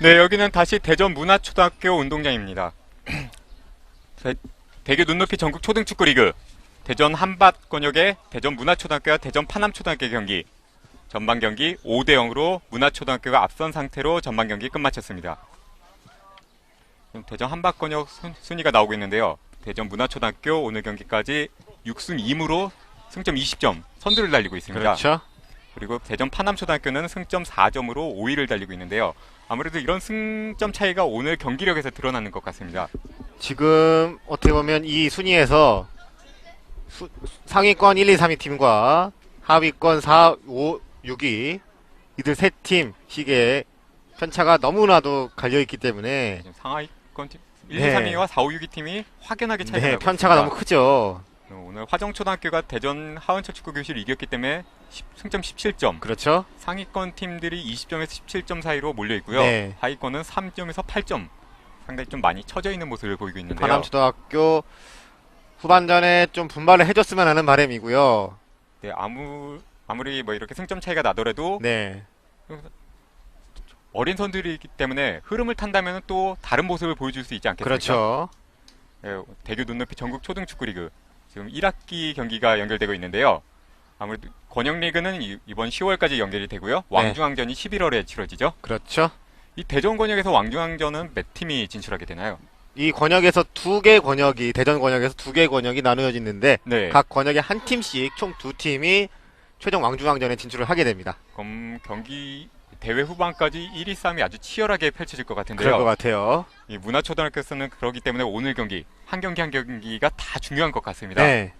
네, 여기는 다시 대전 문화초등학교 운동장입니다. 대- 대교 눈높이 전국 초등축구 리그 대전 한밭 권역의 대전 문화초등학교와 대전 파남초등학교 경기 전반 경기 5대 0으로 문화초등학교가 앞선 상태로 전반 경기 끝마쳤습니다. 대전 한밭 권역 순- 순위가 나오고 있는데요. 대전 문화초등학교 오늘 경기까지 6승 2무로 승점 20점 선두를 달리고 있습니다. 그렇죠. 그리고 대전 파남초등학교는 승점 4점으로 5위를 달리고 있는데요. 아무래도 이런 승점 차이가 오늘 경기력에서 드러나는 것 같습니다. 지금 어떻게 보면 이 순위에서 수- 상위권 1, 2, 3위 팀과 하위권 4, 5, 6위 이들 세 팀 시기에 편차가 너무나도 갈려 있기 때문에 지금 상하이권 팀 1, 네. 2, 3위와 4, 5, 6위 팀이 확연하게 차이가 네, 편차가 있습니다. 너무 크죠. 오늘 화정초등학교가 대전 하원철 축구 교실을 이겼기 때문에 10 승점 17점. 그렇죠. 상위권 팀들이 20점에서 17점 사이로 몰려 있고요. 네. 하위권은 3점에서 8점. 상당히 좀 많이 처져 있는 모습을 보이고 있는데요. 파남초등학교 후반전에 좀 분발을 해줬으면 하는 바람이고요. 네, 아무 아무리 뭐 이렇게 승점 차이가 나더라도 네, 어린 선들이기 때문에 흐름을 탄다면 또 다른 모습을 보여줄 수 있지 않겠습니까? 그렇죠. 예, 대교 눈높이 전국 초등축구리그 지금 1학기 경기가 연결되고 있는데요. 아무래도 권영리그는 이- 이번 10월까지 연결이 되고요. 왕중왕전이 11월에 치러지죠. 그렇죠. 이 대전 권역에서 왕중왕전은 몇 팀이 진출하게 되나요? 이 권역에서 두개 권역이 대전 권역에서 두개 권역이 나누어져 있는데 네. 각 권역에 한 팀씩 총 두 팀이 최종 왕중왕전에 진출을 하게 됩니다. 그럼 경기 대회 후반까지 1위 싸움이 아주 치열하게 펼쳐질 것 그럴 같은데요. 것 같아요. 이 문화초등학교에서는 그렇기 때문에 오늘 경기 한 경기 한 경기가 다 중요한 것 같습니다. 네,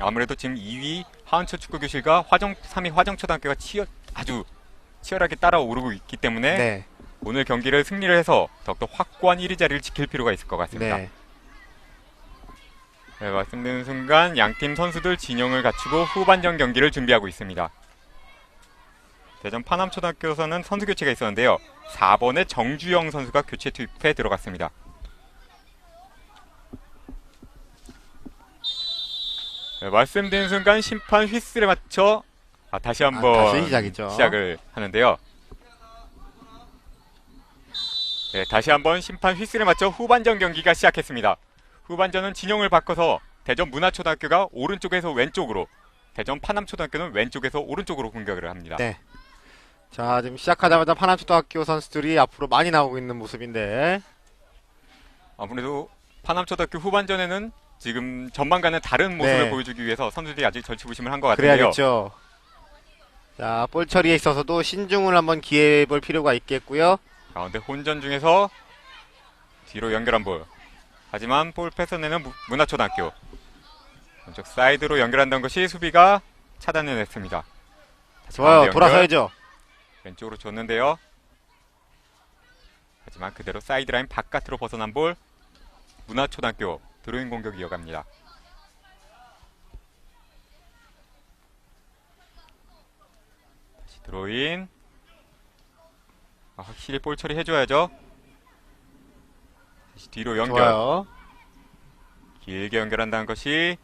아무래도 지금 2위 하은초 축구교실과 화정 3위 화정초등학교가 치열 아주 치열하게 따라오르고 있기 때문에 네, 오늘 경기를 승리를 해서 더욱더 확고한 1위 자리를 지킬 필요가 있을 것 같습니다. 네. 네, 말씀드린 순간 양팀 선수들 진영을 갖추고 후반전 경기를 준비하고 있습니다. 대전 파남초등학교에서는 선수 교체가 있었는데요. 4번의 정주영 선수가 교체 투입에 들어갔습니다. 네, 말씀드린 순간 심판 휘슬에 맞춰 아, 다시 아, 한번 다시 시작이죠. 시작을 하는데요. 네, 다시 한번 심판 휘슬에 맞춰 후반전 경기가 시작했습니다. 후반전은 진영을 바꿔서 대전 문화초등학교가 오른쪽에서 왼쪽으로, 대전 파남초등학교는 왼쪽에서 오른쪽으로 공격을 합니다. 네. 자, 지금 시작하자마자 파남초등학교 선수들이 앞으로 많이 나오고 있는 모습인데, 아무래도 파남초등학교 후반전에는 지금 전반과는 다른 모습을 네. 보여주기 위해서 선수들이 아직 절치부심을 한 것 같은데요. 그래야겠죠. 자, 볼 처리에 있어서도 신중을 한번 기회해 볼 필요가 있겠고요. 가운데 혼전 중에서 뒤로 연결한 볼. 하지만 볼 패스내는 무- 문화초등학교. 왼쪽 사이드로 연결한다는 것이 수비가 차단을 했습니다. 좋아요. 돌아서야죠. 왼쪽으로 줬는데요. 하지만 그대로 사이드라인 바깥으로 벗어난 볼. 문화초등학교 드로잉 공격 이어갑니다. 다시 드로인. 아, 확실히 볼 처리 해줘야죠. 다시 뒤로 연결. 좋아요. 길게 연결한다는 것이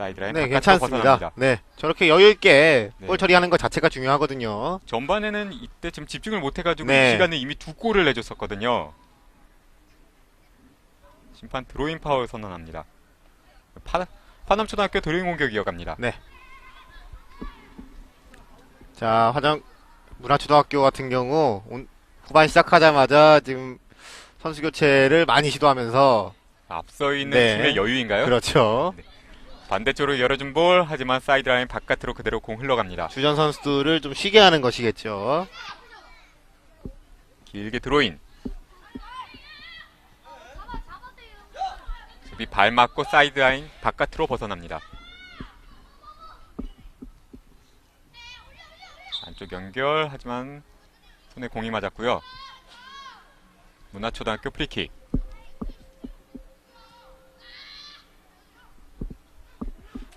사이드라인 네, 괜찮습니다. 네, 저렇게 여유 있게 네. 볼 처리하는 것 자체가 중요하거든요. 전반에는 이때 지금 집중을 못해가지고 네. 이 시간에 이미 두 골을 내줬었거든요. 심판 드로잉 파울 선언합니다. 파, 파남초등학교 드로잉 공격 이어갑니다. 자, 화정 문화초등학교 같은 경우 온- 후반 시작하자마자 지금 선수 교체를 많이 시도하면서 앞서 있는 네. 팀의 여유인가요? 그렇죠. 반대쪽으로 열어준 볼 하지만 사이드라인 바깥으로 그대로 공 흘러갑니다. 주전 선수들을 좀 쉬게 하는 것이겠죠. 길게 드로인. 수비 발 맞고 사이드라인 바깥으로 벗어납니다. 안쪽 연결 하지만 손에 공이 맞았고요. 문화초등학교 프리킥.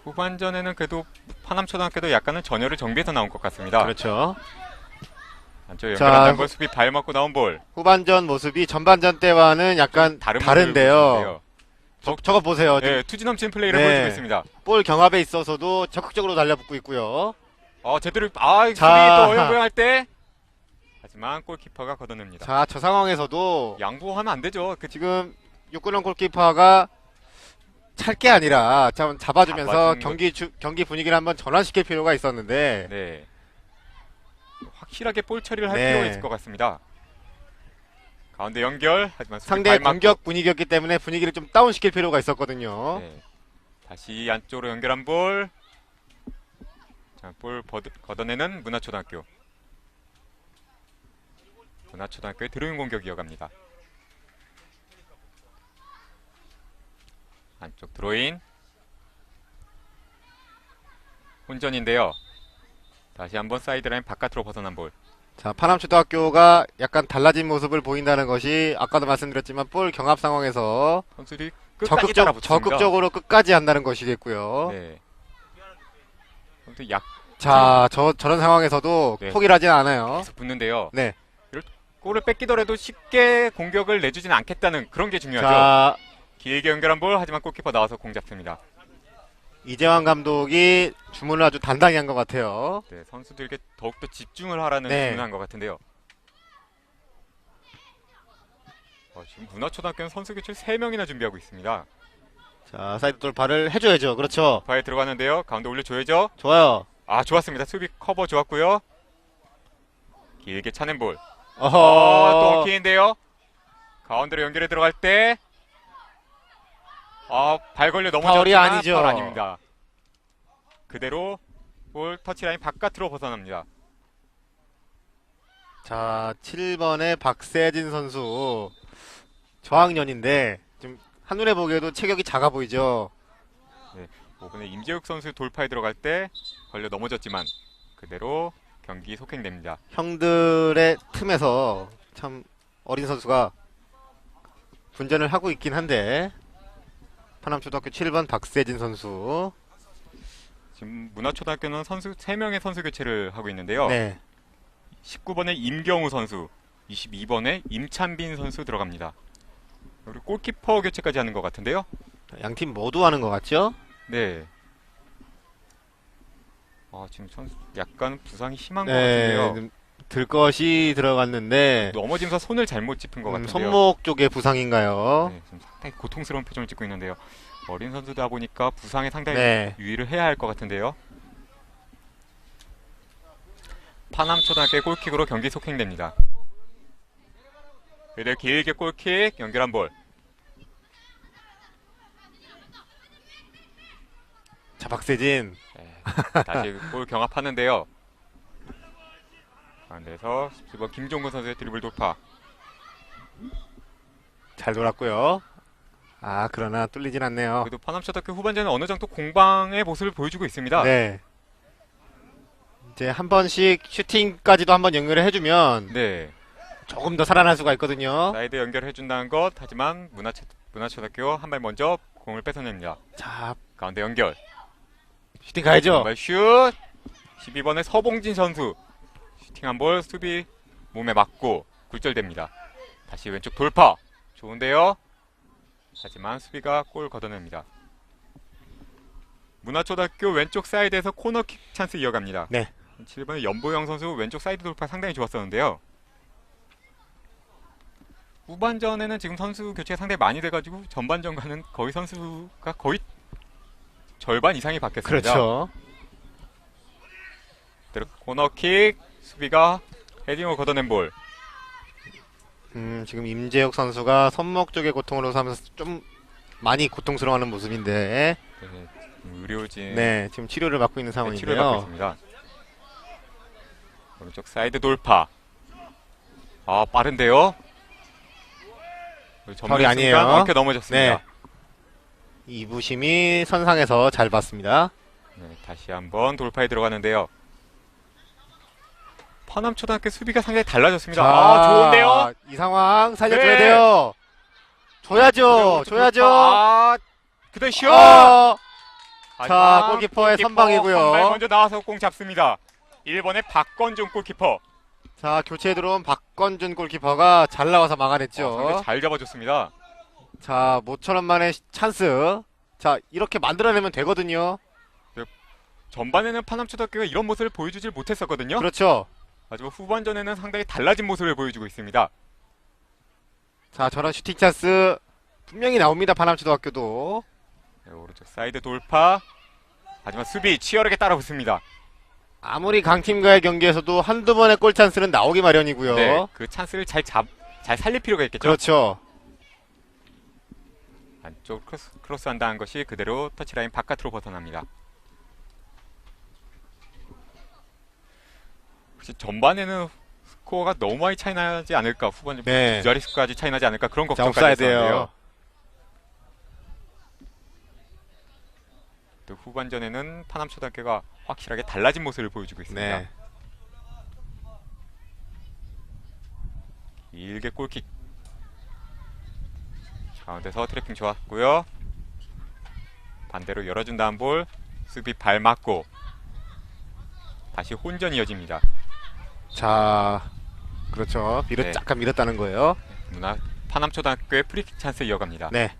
후반전에는 그래도 파남초등학교도 약간은 전열을 정비해서 나온 것 같습니다. 그렇죠. 안쪽 자, 연결한다는 걸 수비 발 맞고 나온 볼. 후반전 모습이 전반전 때와는 약간 다른 다른데요. 저, 저거 보세요. 보여주는데요. 네, 투지 넘치는 플레이를 네. 보여주고 있습니다. 볼 경합에 있어서도 적극적으로 달려붙고 있고요. 어 제대로 아 수비 자. 또 어영부영 할 때. 하지만 골키퍼가 걷어냅니다. 자, 저 상황에서도 양보하면 안 되죠. 그 지금 육군원 골키퍼가 찰게 아니라 참 잡아주면서 잡아주는 경기 주, 경기 분위기를 한번 전환시킬 필요가 있었는데 네. 확실하게 볼 처리를 할 네. 필요가 있을 것 같습니다. 가운데 연결. 하지만 상대. 공격 분위기였기 때문에 분위기를 좀 다운시킬 필요가 있었거든요. 네. 다시 안쪽으로 연결한 볼. 자, 볼 버드, 걷어내는 문화초등학교. 문화초등학교의 드로잉 공격 이어갑니다. 안쪽 드로인. 혼전인데요. 다시 한번 사이드라인 바깥으로 벗어난 볼. 자, 파남초등학교가 약간 달라진 모습을 보인다는 것이 아까도 말씀드렸지만 볼 경합 상황에서 선수들이 끝까지 적극적. 적극적으로 끝까지 한다는 것이겠고요. 네. 선수 약 자, 저, 저런 상황에서도 네. 포기를 하진 않아요. 계속 붙는데요. 네. 골을 뺏기더라도 쉽게 공격을 내주진 않겠다는 그런 게 중요하죠. 자, 길게 연결한 볼 하지만 골키퍼 나와서 공 잡습니다. 이재환 감독이 주문을 아주 단단히 한 것 같아요. 네, 선수들에게 더욱더 집중을 하라는 네. 주문한 것 같은데요. 어, 지금 문화초등학교는 선수 교체를 3명이나 준비하고 있습니다. 자, 사이드 돌파를 해줘야죠. 그렇죠. 바에 들어가는데요. 가운데 올려줘야죠. 좋아요. 아, 좋았습니다. 수비 커버 좋았고요. 길게 차는 볼. 어허. 어, 또 엉키인데요. 가운데로 연결해 들어갈 때, 아, 발 걸려 넘어졌지만 아니죠. 파울 아닙니다. 그대로 볼 터치라인 바깥으로 벗어납니다. 자, 7번의 박세진 선수. 저학년인데, 좀, 한눈에 보기에도 체격이 작아 보이죠? 5분에 임재욱 선수 돌파에 들어갈 때 걸려 넘어졌지만 그대로 경기 속행됩니다. 형들의 틈에서 참 어린 선수가 분전을 하고 있긴 한데, 파남초등학교 7번 박세진 선수. 지금 문화초등학교는 선수 3명의 선수 교체를 하고 있는데요. 네. 19번에 임경우 선수, 22번에 임찬빈 선수 들어갑니다. 그리고 골키퍼 교체까지 하는 것 같은데요. 양 팀 모두 하는 것 같죠? 네. 아, 지금 선수 약간 부상이 심한 것 네. 같은데요. 좀 들것이 들어갔는데, 넘어지면서 손을 잘못 짚은 것 음, 같은데요. 손목 쪽에 부상인가요? 네, 지금 상당히 고통스러운 표정을 짓고 있는데요. 어린 선수다 보니까 부상에 상당히 네. 유의를 해야 할 것 같은데요. 파남초등학교의 골킥으로 경기 속행됩니다. 그대로 길게 골킥 연결한 볼. 자, 박세진. 네, 다시 골 경합하는데요. 가운데서 17번 김종근 선수의 드리블 돌파. 잘 돌았고요. 아, 그러나 뚫리진 않네요. 그래도 파남초등학교 후반전에 어느 정도 공방의 모습을 보여주고 있습니다. 네. 이제 한 번씩 슈팅까지도 한번 연결을 해주면 네. 조금 더 살아날 수가 있거든요. 사이드 연결해준다는 것 하지만 문화초, 문화초등학교 한 발 먼저 공을 뺏어냅니다. 자, 가운데 연결. 슈팅 가야죠. 왼발 슛. 12번의 서봉진 선수. 슈팅한 볼 수비 몸에 맞고 굴절됩니다. 다시 왼쪽 돌파. 좋은데요. 하지만 수비가 골 걷어냅니다. 문화초등학교 왼쪽 사이드에서 코너킥 찬스 이어갑니다. 네. 7번의 연보영 선수 왼쪽 사이드 돌파 상당히 좋았었는데요. 후반전에는 지금 선수 교체가 상당히 많이 돼가지고 전반전과는 거의 선수가 거의 절반 이상이 바뀌었습니다. 그렇죠. 코너킥 수비가 헤딩으로 걷어낸 볼. 음, 지금 임재혁 선수가 손목 쪽의 고통으로 하면서 좀 많이 고통스러워하는 모습인데, 네, 의료진 네, 지금 치료를 받고 있는 네, 치료를 받고 상황인데요. 있습니다. 오른쪽 사이드 돌파. 아 빠른데요. 파울이 아니에요. 엉켜 넘어졌습니다. 네. 이부심이 선상에서 잘 봤습니다. 네, 다시 한번 돌파에 들어가는데요. 파남초등학교 수비가 상당히 달라졌습니다. 아 좋은데요. 이 상황 살려줘야 네. 돼요. 줘야죠, 줘야죠. 아, 그대 슛. 어, 자, 골키퍼의 선방이고요. 한발 먼저 나와서 공 잡습니다. 1번의 박건종 골키퍼. 자, 교체에 들어온 박건준 골키퍼가 잘 나와서 어, 막아냈죠. 상당히 잘 잡아줬습니다. 자, 모처럼 만의 시- 찬스. 자, 이렇게 만들어내면 되거든요. 전반에는 파남초등학교가 이런 모습을 보여주질 못했었거든요. 그렇죠. 하지만 후반전에는 상당히 달라진 모습을 보여주고 있습니다. 자, 저런 슈팅 찬스 분명히 나옵니다. 파남초등학교도. 네, 오른쪽 사이드 돌파. 하지만 수비 치열하게 따라붙습니다. 아무리 강팀과의 경기에서도 한두 번의 골 찬스는 나오기 마련이고요. 네, 그 찬스를 잘 잡, 잘 살릴 필요가 있겠죠. 그렇죠. 안쪽 크로스, 크로스 한다는 것이 그대로 터치라인 바깥으로 벗어납니다. 혹시 전반에는 스코어가 너무 많이 차이 나지 않을까 후반전 네. 두 자릿수까지 차이 나지 않을까 그런 자, 걱정까지. 했었는데요. 또 후반전에는 파남초등학교가 확실하게 달라진 모습을 보여주고 있습니다. 네. 길게 골킥 가운데서 트래핑 좋았고요 반대로 열어준 다음 볼 수비 발 맞고 다시 혼전 이어집니다 자, 그렇죠. 밀어 네. 잠깐 밀었다는 거예요. 문화 파남초등학교의 프리킥 찬스 이어갑니다 네.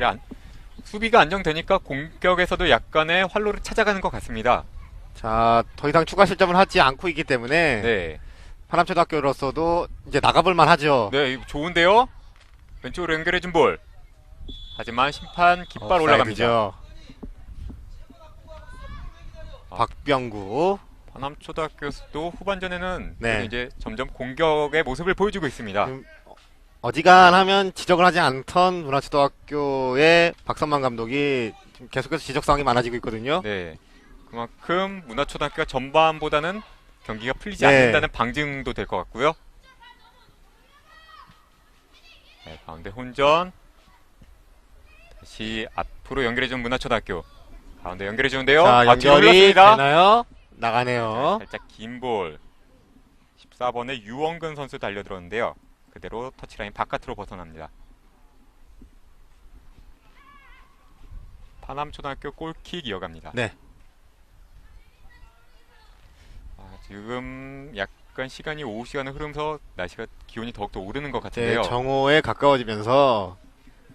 안, 수비가 안정되니까 공격에서도 약간의 활로를 찾아가는 것 같습니다 자, 더 이상 추가 실점을 하지 않고 있기 때문에 네, 파남초등학교로서도 이제 나가볼 만하죠. 네 이거 좋은데요 왼쪽으로 연결해준 볼 하지만 심판 깃발 올라갑니다 옵사이드죠. 박병구. 파남초등학교도 후반전에는 네. 이제 점점 공격의 모습을 보여주고 있습니다. 음, 어지간하면 지적을 하지 않던 문화초등학교의 박선만 감독이 지금 계속해서 지적 사항이 많아지고 있거든요. 네. 그만큼 문화초등학교가 전반보다는 경기가 풀리지 네. 않는다는 방증도 될 것 같고요. 네, 가운데 혼전. 다시 앞으로 연결해준 문화초등학교. 가운데 연결해 주는데요. 자, 아, 뒤로 연결이 흘렀습니다. 되나요? 나가네요. 살짝 긴 볼. 14번의 유원근 선수 달려들었는데요. 그대로 터치라인 바깥으로 벗어납니다. 파남초등학교 골킥 이어갑니다. 네. 아, 지금 약간 시간이 오후 시간을 흐르면서 날씨가 기온이 더욱더 오르는 것 이제 같은데요. 정오에 가까워지면서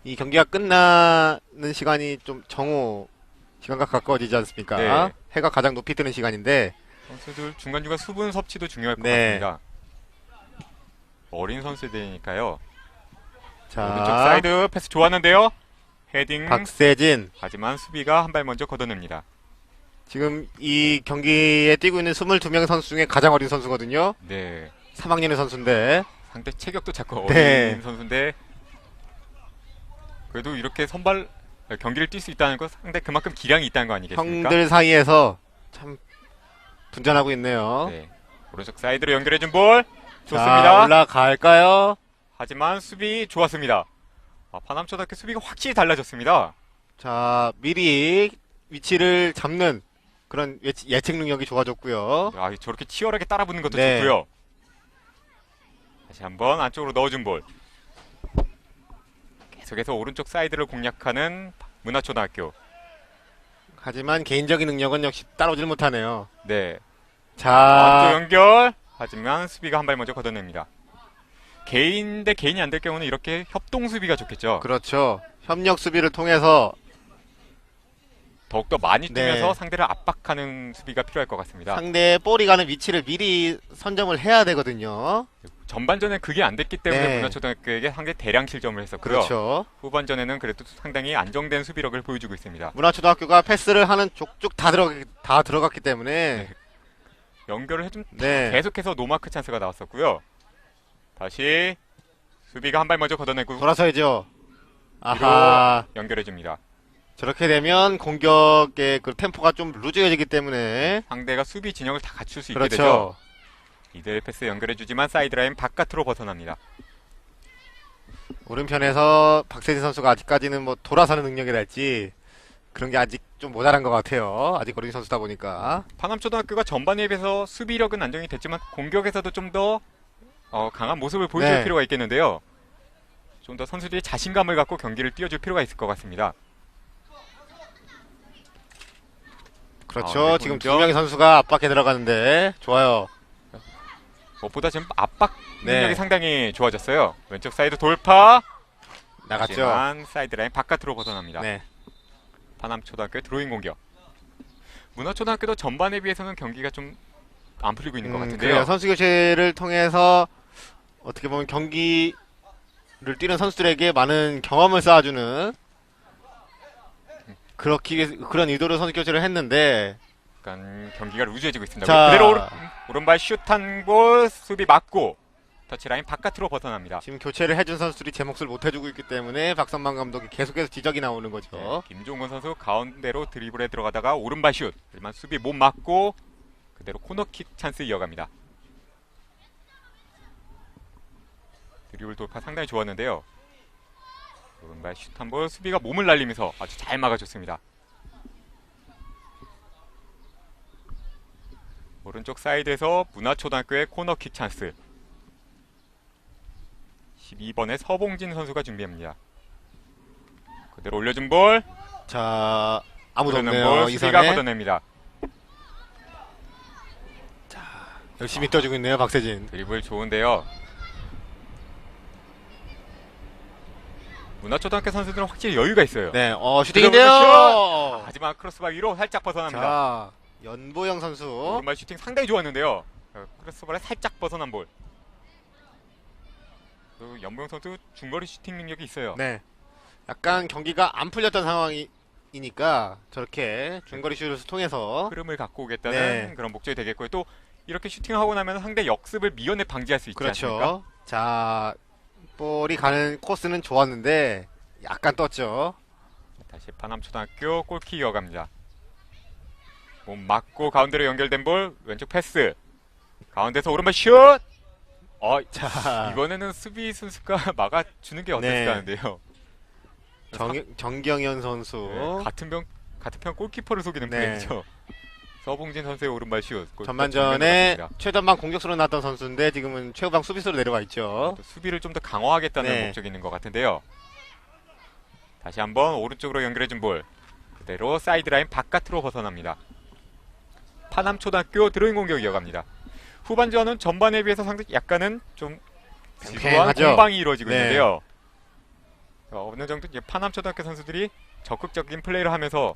이 경기가 끝나는 시간이 좀 정오 시간과 가까워지지 않습니까? 네. 해가 가장 높이 뜨는 시간인데 선수들 중간중간 수분 섭취도 중요할 것 네. 같습니다. 어린 선수들이니까요. 자 오른쪽 사이드 패스 좋았는데요. 헤딩 박세진 하지만 수비가 한 발 먼저 걷어냅니다. 지금 이 경기에 뛰고 있는 22명 선수 중에 가장 어린 선수거든요. 네. 3학년의 선수인데 상대 체격도 작고 어린 네. 선수인데 그래도 이렇게 선발 경기를 뛸 수 있다는 건 상대 그만큼 기량이 있다는 거 아니겠습니까? 형들 사이에서 참 분전하고 있네요. 네. 오른쪽 사이드로 연결해준 볼 자, 좋습니다. 올라갈까요? 하지만 수비 좋았습니다. 아, 파남초등학교 수비가 확실히 달라졌습니다. 자, 미리 위치를 잡는 그런 예측, 예측 능력이 좋아졌고요. 아, 저렇게 치열하게 따라붙는 것도 네. 좋고요. 다시 한번 안쪽으로 넣어준 볼. 계속해서 오른쪽 사이드를 공략하는 문화초등학교. 하지만 개인적인 능력은 역시 따라오질 못하네요. 네. 자, 연결. 하지만 수비가 한 발 먼저 걷어냅니다. 개인 대 개인이 안 될 경우는 이렇게 협동 수비가 좋겠죠. 그렇죠. 협력 수비를 통해서 더욱더 많이 뛰면서 네. 상대를 압박하는 수비가 필요할 것 같습니다. 상대의 볼이 가는 위치를 미리 선점을 해야 되거든요. 전반전에 그게 안 됐기 때문에 네. 문화초등학교에게 상대 대량 실점을 했었고요. 그렇죠. 후반전에는 그래도 상당히 안정된 수비력을 보여주고 있습니다. 문화초등학교가 패스를 하는 족족 다 들어 다 들어갔기 때문에 연결을 해준 네. 계속해서 노마크 찬스가 나왔었고요. 다시 수비가 한 발 먼저 걷어내고 돌아서야죠. 아하. 연결해 줍니다. 저렇게 되면 공격의 그 템포가 좀 루즈해지기 때문에 상대가 수비 진영을 다 갖출 수 있게 그렇죠. 되죠. 이들 패스 연결해주지만 사이드라인 바깥으로 벗어납니다. 오른편에서 박세진 선수가 아직까지는 뭐 돌아서는 능력이랄지 그런 게 아직 좀 모자란 것 같아요. 아직 어린 선수다 보니까. 파남초등학교가 전반에 비해서 수비력은 안정이 됐지만 공격에서도 좀더 어, 강한 모습을 보여줄 네. 필요가 있겠는데요. 좀 더 선수들이 자신감을 갖고 경기를 뛰어줄 필요가 있을 것 같습니다. 그렇죠. 아, 네, 지금. 두 명의 선수가 압박해 들어가는데 좋아요. 무엇보다 지금 압박 네. 능력이 상당히 좋아졌어요. 왼쪽 사이드 돌파. 나갔죠. 하지만 사이드 라인 바깥으로 벗어납니다. 네. 파남초등학교의 드로잉 공격. 문화초등학교도 전반에 비해서는 경기가 좀 안 풀리고 있는 것 음, 같은데요. 그래요. 선수 교체를 통해서 어떻게 보면 경기를 뛰는 선수들에게 많은 경험을 쌓아주는 그렇게 그런 의도로 선수 교체를 했는데 약간 경기가 루즈해지고 있습니다. 자. 그대로 오른, 오른발 슛한골 수비 맞고 터치라인 바깥으로 벗어납니다. 지금 교체를 해준 선수들이 제 몫을 못 해주고 있기 때문에 박선만 감독이 계속해서 지적이 나오는 거죠. 네, 김종건 선수 가운데로 드리블에 들어가다가 오른발 슛 하지만 수비 못 맞고 그대로 코너킥 찬스 이어갑니다. 드리블 돌파 상당히 좋았는데요. 오른발 슛한볼 수비가 몸을 날리면서 아주 잘 막아줬습니다. 오른쪽 사이드에서 문화초등학교의 코너킥 찬스 12번의 서봉진 선수가 준비합니다. 그대로 올려준 볼 자 아무도 없네요. 이선에 걷어냅니다. 열심히 떠주고 있네요. 박세진. 드리블 좋은데요. 문화초등학교 선수들은 확실히 여유가 있어요. 네, 어 슛! 슈팅인데요. 하지만 크로스바 위로 살짝 벗어납니다. 자 연보영 선수. 오른발 슈팅 상당히 좋았는데요. 어, 크로스바를 살짝 벗어난 볼. 그리고 연보영 선수 중거리 슈팅 능력이 있어요. 네. 약간 경기가 안 풀렸던 상황이니까 저렇게 중거리 슛을 통해서 흐름을 갖고 오겠다는 네. 그런 목적이 되겠고요. 또 이렇게 슈팅하고 나면 상대 역습을 미연에 방지할 수 있지 않습니까? 그렇죠. 자 볼이 가는 코스는 좋았는데 약간 떴죠. 다시 파남초등학교 골킥 이어갑니다. 몸 맞고 가운데로 연결된 볼 왼쪽 패스 가운데서 오른발 슛! 어 자 이번에는 수비 선수가 막아주는 게 어땠을까 네. 하는데요. 정, 정경현 선수. 네, 같은 병 같은 편 골키퍼를 속이는 네. 플레이죠. 서봉진 선수의 오른발 슛. 전반전에 최전방 공격수로 나왔던 선수인데 지금은 최후방 수비수로 내려와 있죠. 수비를 좀 더 강화하겠다는 네. 목적이 있는 것 같은데요. 다시 한번 오른쪽으로 연결해준 볼 그대로 사이드라인 바깥으로 벗어납니다. 파남초등학교 드로잉 공격 이어갑니다. 후반전은 전반에 비해서 상당히 약간은 좀 지루한. 공방이 이루어지고 네. 있는데요. 어, 어느 정도 이제 파남초등학교 선수들이 적극적인 플레이를 하면서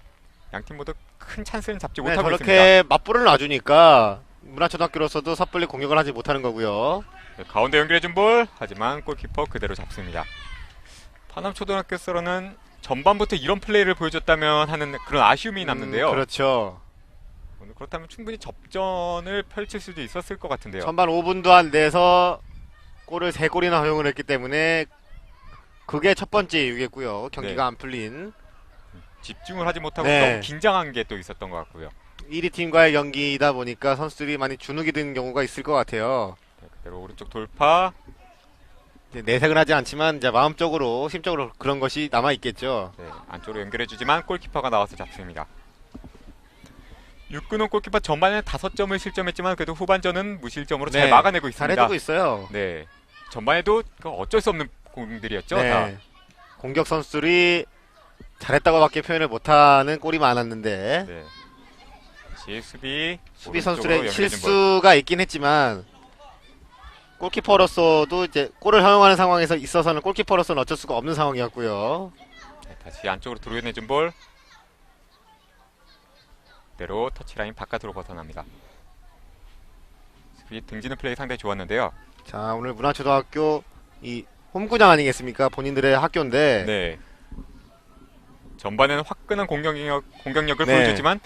양팀 모두 큰 찬스는 잡지 네, 못하고 있습니다. 저렇게 맞불을 놔주니까 문화초등학교로서도 섣불리 공격을 하지 못하는 거고요. 네, 가운데 연결해준 볼 하지만 골키퍼 그대로 잡습니다. 파남초등학교에서는 전반부터 이런 플레이를 보여줬다면 하는 그런 아쉬움이 남는데요. 음, 그렇죠. 그렇다면 충분히 접전을 펼칠 수도 있었을 것 같은데요. 전반 5분도 안 돼서 골을 3골이나 허용을 했기 때문에 그게 첫 번째 이유겠고요. 경기가 네. 안 풀린 집중을 하지 못하고 네. 너무 긴장한 게 또 있었던 것 같고요. 1위 팀과의 경기이다 보니까 선수들이 많이 주눅이 드는 경우가 있을 것 같아요. 네, 그대로 오른쪽 돌파. 이제 내색은 하지 않지만 이제 마음적으로 심적으로 그런 것이 남아 있겠죠. 네, 안쪽으로 연결해주지만 골키퍼가 나와서 잡습니다. 육군은 골키퍼 전반에 다섯 점을 실점했지만 그래도 후반전은 무실점으로 잘 네, 막아내고 있습니다. 잘해주고 있어요. 네, 전반에도 그 어쩔 수 없는 공들이었죠. 다. 네. 공격 선수들이 잘했다고밖에 표현을 못하는 골이 많았는데 네. 다시 수비 볼. 실수가 있긴 했지만 골키퍼로서도 이제 골을 허용하는 상황에서 있어서는 골키퍼로서는 어쩔 수가 없는 상황이었고요. 네, 다시 안쪽으로 들어내준 볼 그대로 터치라인 바깥으로 벗어납니다. 수비 등지는 플레이 상당히 좋았는데요. 자 오늘 문화초등학교 이 홈구장 아니겠습니까? 본인들의 학교인데 네. 전반에는 화끈한 공격력, 공격력을 네. 보여주지만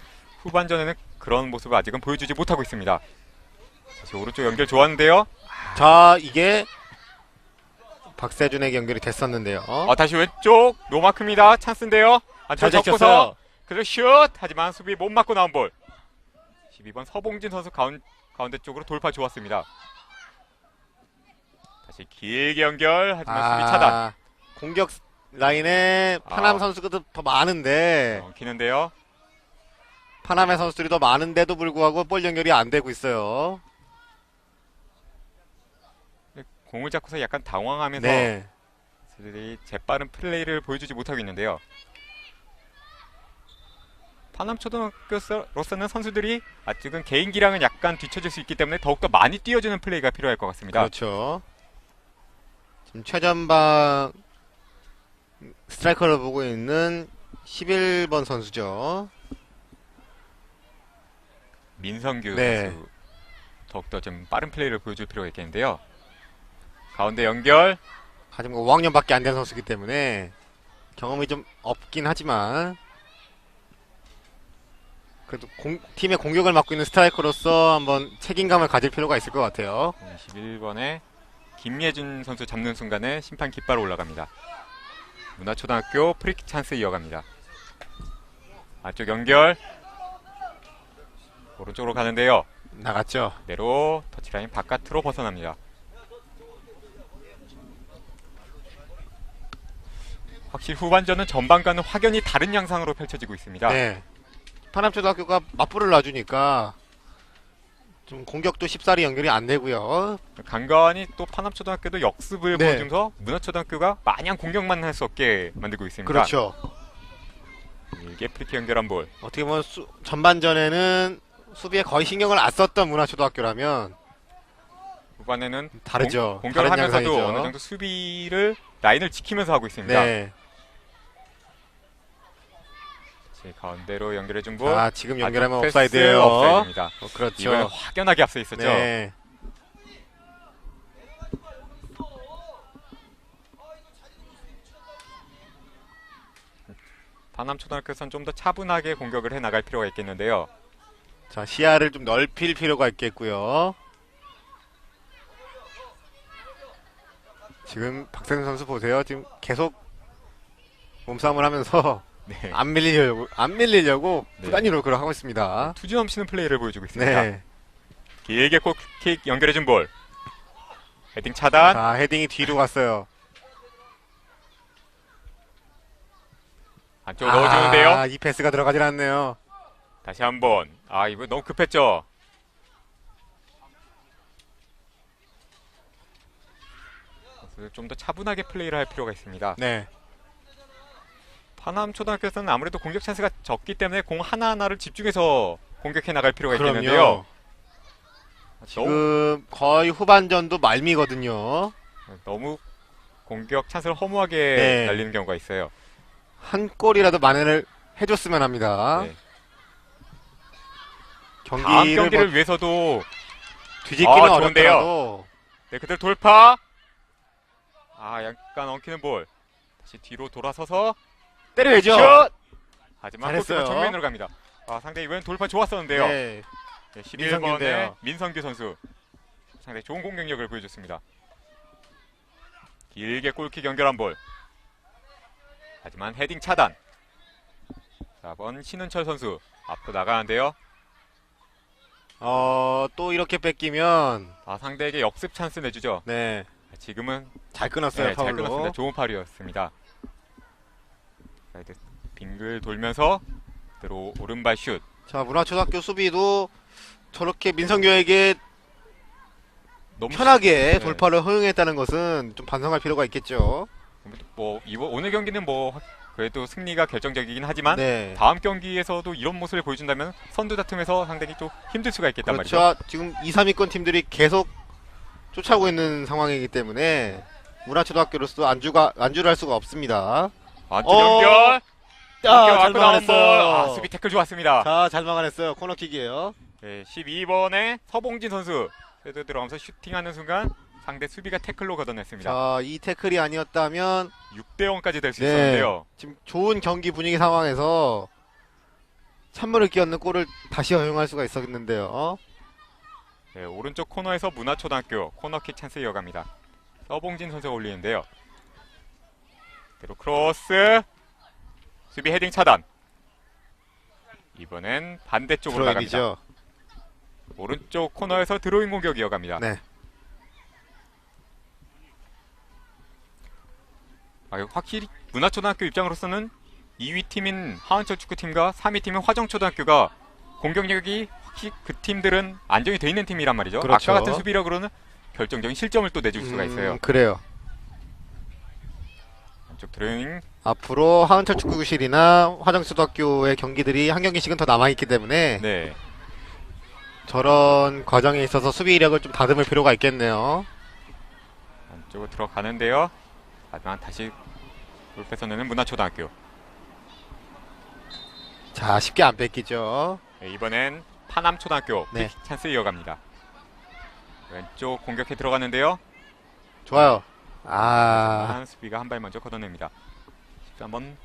후반전에는 그런 모습을 아직은 보여주지 못하고 있습니다. 다시 오른쪽 연결 좋았는데요. 자 이게 박세준에게 연결이 됐었는데요. 아 다시 왼쪽 노마크입니다. 찬스인데요. 접고서 제쳤어요. 그래서 슛! 하지만 수비 못 맞고 나온 볼. 12번 서봉진 선수 가운, 가운데 쪽으로 돌파 좋았습니다. 다시 길게 연결 하지만 수비 차단. 아, 공격 라인에 파남 아. 선수가 더 많은데 엉키는데요. 파남의 선수들이 더 많은데도 불구하고 볼 연결이 안 되고 있어요. 공을 잡고서 약간 당황하면서 네. 선수들이 재빠른 플레이를 보여주지 못하고 있는데요. 파남초등학교로서는 선수들이 아직은 개인 기량은 약간 뒤처질 수 있기 때문에 더욱더 많이 뛰어주는 플레이가 필요할 것 같습니다. 그렇죠. 지금 최전방 스트라이커를 보고 있는 11번 선수죠. 민성규 네. 선수 더욱더 좀 빠른 플레이를 보여줄 필요가 있겠는데요. 가운데 연결 하지만 5학년밖에 안 된 선수이기 때문에 경험이 좀 없긴 하지만 그래도 공- 팀의 공격을 맡고 있는 스트라이커로서 한번 책임감을 가질 필요가 있을 것 같아요. 21번에 김예준 선수 잡는 순간에 심판 깃발 올라갑니다. 문화초등학교 프리킥 찬스 이어갑니다. 안쪽 연결 오른쪽으로 가는데요. 나갔죠. 내로 터치라인 바깥으로 벗어납니다. 확실히 후반전은 전반과는 확연히 다른 양상으로 펼쳐지고 있습니다. 네. 파남초등학교가 맞불을 놔주니까 좀 공격도 쉽사리 연결이 안 되고요. 간간히 또 파남초등학교도 역습을 네. 보여주면서 문화초등학교가 마냥 공격만 할 수 없게 만들고 있습니다. 그렇죠. 이게 프리킥 연결한 볼. 어떻게 보면 수- 전반전에는 수비에 거의 신경을 안 썼던 문화초등학교라면 후반에는 다르죠. 공, 공격을 하면서도. 어느 정도 수비를 라인을 지키면서 하고 있습니다. 네. 가운데로 연결해준 볼. 아, 지금 연결하면 옵사이드예요. 옵사이드입니다. 어, 그렇죠. 이번에 확연하게 앞서 있었죠. 네. 파남초등학교에서는 좀더 차분하게 공격을 해 나갈 필요가 있겠는데요. 자, 시야를 좀 넓힐 필요가 있겠고요. 지금 박세준 선수 보세요. 지금 계속 몸싸움을 하면서 네. 안 밀리려고 안 밀리려고 네. 부단히 노력을 하고 있습니다. 투지 넘치는 플레이를 보여주고 있습니다. 네. 길게 골킥 연결해준 볼. 헤딩 차단. 자, 헤딩이 뒤로 갔어요. 넣어주는데요. 아, 이 패스가 들어가질 않네요. 다시 한번. 아, 이거 너무 급했죠. 좀 더 차분하게 플레이를 할 필요가 있습니다. 네. 파남 초등학교에서는 아무래도 공격 찬스가 적기 때문에 공 하나하나를 집중해서 공격해 나갈 필요가 있겠는데요. 그럼요. 너무, 지금 거의 후반전도 말미거든요. 너무 공격 찬스를 허무하게 네. 날리는 경우가 있어요. 한 골이라도 만회를 해줬으면 합니다. 네. 다음 경기를 경기를 뭐 위해서도 뒤집기는 아. 어렵더라도 네, 그대로 돌파. 아, 약간 엉키는 볼. 다시 뒤로 돌아서서 때려야죠. 슛! 하지만 잘했어요. 골키퍼 정면으로 갑니다. 아, 상대 이번엔 돌파 좋았었는데요. 네. 네, 11번의 민성규인데요. 민성규 선수. 상당히 좋은 공격력을 보여줬습니다. 길게 골킥 연결한 볼. 하지만 헤딩 차단. 4번 신은철 선수. 앞으로 나가는데요. 어, 또 이렇게 뺏기면 아, 상대에게 역습 찬스 내주죠. 네. 지금은 잘 끊었어요. 네, 잘 파울로. 끊었습니다. 좋은 팔이었습니다. 자, 이제 빙글 돌면서 그대로 오른발 슛. 자, 문화초등학교 수비도 저렇게 민성교에게 너무 편하게 네. 돌파를 허용했다는 것은 좀 반성할 필요가 있겠죠. 뭐 이번 오늘 경기는 뭐 확- 그래도 승리가 결정적이긴 하지만 네. 다음 경기에서도 이런 모습을 보여준다면 선두 다툼에서 상당히 좀 힘들 수가 있겠단 말이죠. 그렇죠. 지금 2, 3위권 팀들이 계속 쫓아오고 있는 상황이기 때문에 문화초등학교로서 안주가 안주를 할 수가 없습니다. 안쪽 어, 연결. 아, 잘 앞으로 나온 볼. 아, 막아냈어요. 수비 태클 좋았습니다. 자, 잘 막아냈어요. 코너킥이에요. 네, 12번에 서봉진 선수 헤드 들어가면서 슈팅하는 순간 상대 수비가 태클로 걷어냈습니다. 자, 이 태클이 아니었다면 6대 0까지 될 수 네. 있었는데요. 지금 좋은 경기 분위기 상황에서 찬물을 끼얹는 골을 다시 허용할 수가 있었는데요. 네, 오른쪽 코너에서 문화초등학교 코너킥 찬스 이어갑니다. 서봉진 선수가 올리는데요. 그대로 크로스 수비 헤딩 차단. 이번엔 반대쪽으로 나갑니다. 드로잉이죠. 오른쪽 코너에서 드로잉 공격 이어갑니다. 네. 아, 확실히 문화초등학교 입장으로서는 2위 팀인 하은철 축구팀과 3위 팀인 화정초등학교가 공격력이 확실히 그 팀들은 안정이 돼 있는 팀이란 말이죠. 그렇죠. 아까 같은 수비력으로는 결정적인 실점을 또 내줄 수가 음, 있어요. 그래요. 안쪽 드로잉 앞으로 하은철 축구실이나 화정초등학교의 경기들이 한 경기씩은 더 남아있기 때문에 네. 저런 과정에 있어서 수비력을 좀 다듬을 필요가 있겠네요. 안쪽으로 들어가는데요. 하지만 다시 골 뺏어내는 문화초등학교. 자, 쉽게 안 뺏기죠. 네, 이번엔 파남초등학교 네. 픽 찬스 이어갑니다. 왼쪽 공격해 들어가는데요. 좋아요. 아, 한 수비가 한 발 먼저 걷어냅니다. 13번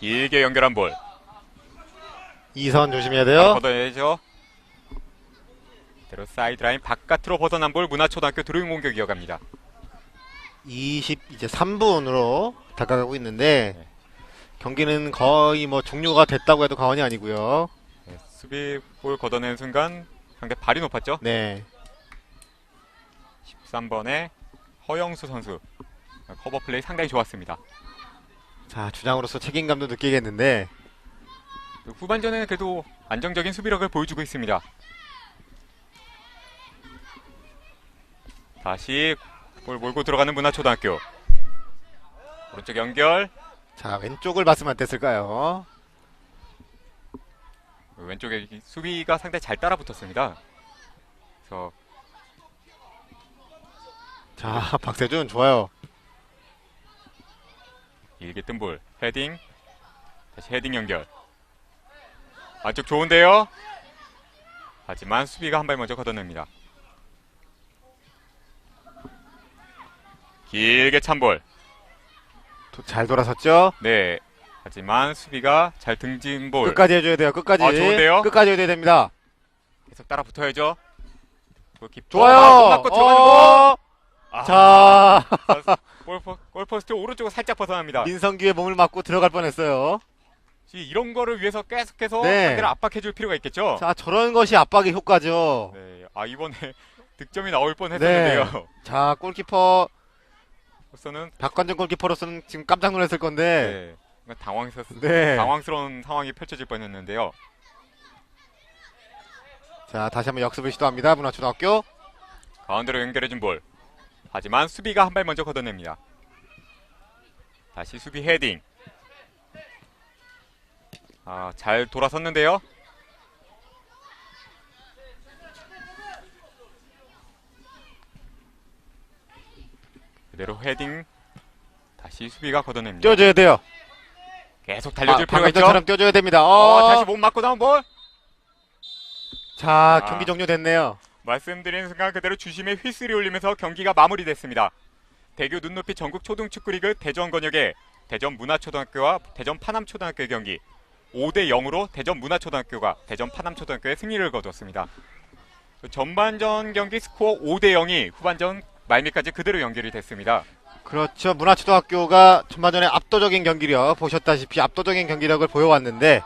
길게 연결한 볼 이선 조심해야 돼요. 걷어내죠. 대로 사이드라인 바깥으로 벗어난 볼 문화초등학교 드로잉 공격 이어갑니다. 20 이제 3분으로 다가가고 있는데 네. 경기는 거의 뭐 종료가 됐다고 해도 과언이 아니고요. 네, 수비 볼 걷어내는 순간 상대 발이 높았죠. 네. 13번의 허영수 선수 커버 플레이 상당히 좋았습니다. 자, 주장으로서 책임감도 느끼겠는데 그 후반전에는 그래도 안정적인 수비력을 보여주고 있습니다. 다시 볼 몰고 들어가는 문화초등학교 오른쪽 연결 자, 왼쪽을 봤으면 안 됐을까요? 왼쪽에 이 수비가 상당히 잘 따라붙었습니다. 그래서 자, 박세준 좋아요. 길게 뜬볼 헤딩 다시 헤딩 연결 안쪽 좋은데요. 하지만 수비가 한 발 먼저 걷어냅니다. 길게 찬볼 도- 잘 돌아섰죠? 네. 하지만 수비가 잘 등진 볼 끝까지 해줘야 돼요. 끝까지. 아, 좋은데요? 끝까지 해줘야 됩니다. 계속 따라 붙어야죠. 골키퍼. 좋아요. 아, 못 맞고 들어가는 볼. 어, 아, 자, 골포, 골포스트 오른쪽으로 살짝 벗어납니다. 민성규의 몸을 맞고 들어갈 뻔했어요. 이- 이런 거를 위해서 계속해서 네. 상대를 압박해줄 필요가 있겠죠. 자, 저런 것이 압박의 효과죠. 네. 아 이번에 득점이 나올 뻔했었는데요. 자, 골키퍼 우선은 박관정 골키퍼로서는 지금 깜짝 놀랐을 건데. 네. 당황했었. 네. 당황스러운 상황이 펼쳐질 뻔했는데요. 자, 다시 한번 역습을 시도합니다. 문화초등학교. 가운데로 연결해준 볼. 하지만 수비가 한 발 먼저 걷어냅니다. 다시 수비 헤딩. 아, 잘 돌아섰는데요. 그대로 헤딩. 다시 수비가 걷어냅니다. 뛰어줘야 돼요. 계속 달려줄 아, 필요가 방금 있죠. 전처럼 뛰어줘야 됩니다. 어, 어, 다시 못 맞고 나온 볼. 자, 아. 경기 종료됐네요. 말씀드린 순간 그대로 주심의 휘슬이 울리면서 경기가 마무리됐습니다. 대교 눈높이 전국 초등축구리그 대전 권역의 대전 문화초등학교와 대전 파남초등학교의 경기 5대 0으로 대전 문화초등학교가 대전 파남초등학교의 승리를 거뒀습니다. 전반전 경기 스코어 5대 0이 후반전 말미까지 그대로 연결이 됐습니다. 그렇죠. 문화초등학교가 전반전에 압도적인 경기력 보셨다시피 압도적인 경기력을 보여왔는데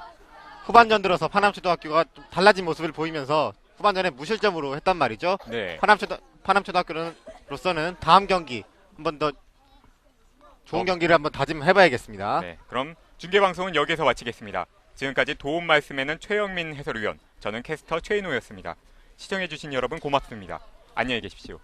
후반전 들어서 파남초등학교가 좀 달라진 모습을 보이면서 후반전에 무실점으로 했단 말이죠. 네. 파남초등 파남초등학교로서는 다음 경기 한 번 더 좋은 어. 경기를 한번 다짐해봐야겠습니다. 네. 그럼 중계 방송은 여기서 마치겠습니다. 지금까지 도움 말씀에는 최영민 해설위원, 저는 캐스터 최인호였습니다. 시청해주신 여러분 고맙습니다. 안녕히 계십시오.